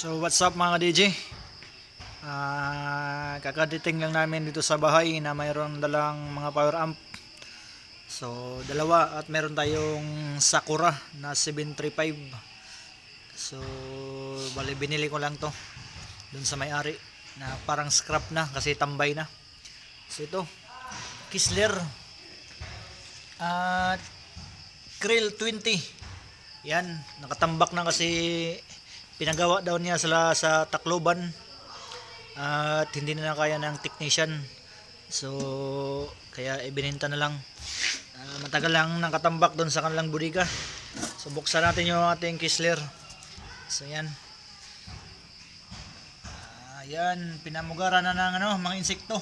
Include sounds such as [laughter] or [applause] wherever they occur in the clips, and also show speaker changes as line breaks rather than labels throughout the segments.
So what's up mga DJ? Ah, kakadating lang namin dito sa bahay na mayroon dalang mga power amp. So dalawa at meron tayong Sakura na 735. So bali binili ko lang to dun sa may-ari na parang scrap na kasi tambay na. So ito Kisler at Krill 20. Yan, nakatambak na kasi pinagawa daw niya sila sa Tacloban at hindi na kaya ng technician. So, kaya ibininta na lang. Ah, matagal lang nakatambak doon sa kanilang budiga. So, buksan natin yung ating Kisler. So, yan. Ah, yan, pinamugara na ng ano, mga insekto.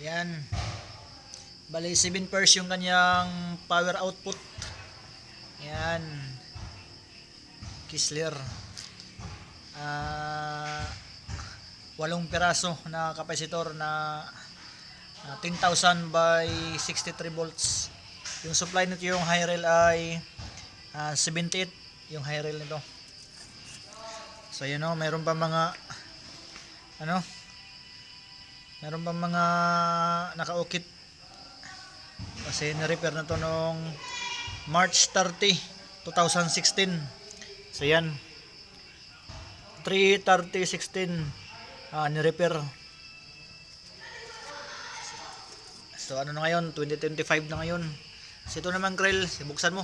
Yan. Bali 7 pairs yung kanyang power output. Yan. Kisler. Ah, walong piraso na kapasitor na ah, 10,000 by 63 volts. Yung supply nito yung high rail ay ah, 78 yung high rail nito. So yun o, mayroon pa mga ano meron pa mga nakaukit kasi na-repair na to nung March 30, 2016. So yan. 3.30.16 ah, ni-repair. So ano na ngayon? 2025 na ngayon. So ito naman Krell, buksan mo.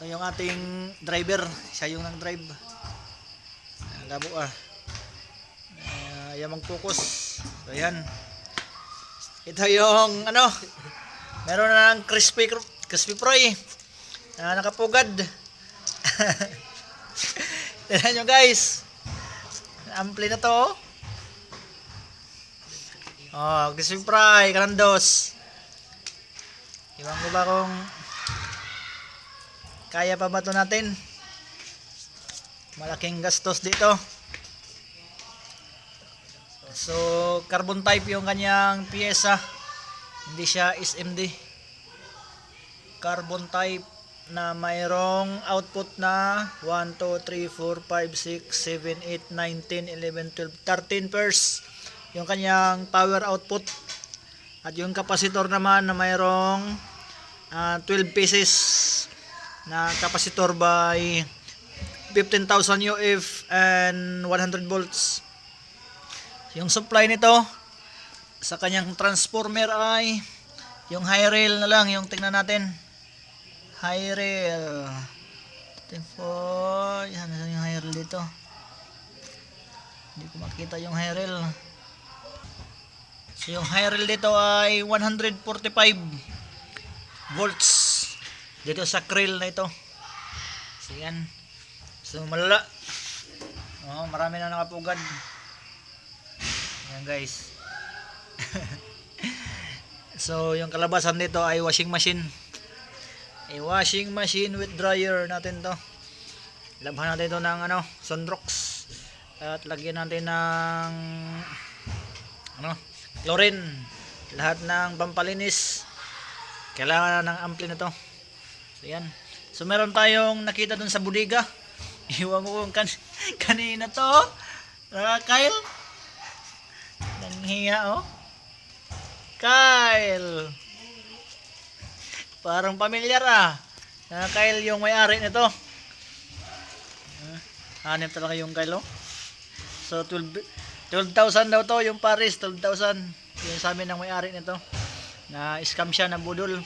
Ito yung ating driver. Siya yung nag-drive. Ah, Labo ah. Uh, yan mag-focus. So yan. Ito yung ano, meron na ng crispy crispy fry na nakapugad. [laughs] [laughs] Tignan nyo guys. Ampli na to. oh. Oh, crispy fry, karandos. Iwan ko ba kung kaya pa ba to natin? Malaking gastos dito. So, carbon type yung kanyang pyesa. Hindi siya SMD. Carbon type na mayroong output na 1, 2, 3, 4, 5, 6, 7, 8, 9, 10, 11, 12, 13 pairs yung kanyang power output. At yung capacitor naman na mayroong ah, 12 pieces na capacitor by 15,000 UF and 100 volts. Yung supply nito sa kanyang transformer ay yung high rail na lang yung tingnan natin. High rail. Tempo, yan yung high rail dito. Hindi ko makita yung high rail. So yung high rail dito ay 145 volts dito sa krill na ito. So yan. So malala. Oh, marami na nakapugad. Yan guys. [laughs] so yung kalabasan dito ay washing machine. A washing machine with dryer natin to. Labhan natin ito ng ano, Sunrox. At lagyan natin ng ano, chlorine. Lahat ng pampalinis. Kailangan ng ampli na to. So yan. So meron tayong nakita dun sa budiga. [laughs] Iwan ko kan [laughs] kanina to. Uh, Kyle. Nanghiya oh. Kyle. Parang pamilyar ah. Na Kyle yung may-ari nito. Ah, Hanip talaga yung Kyle oh. So 12 12,000 daw to yung Paris, 12,000. Yung sa amin ng may-ari nito. Na scam siya na budol.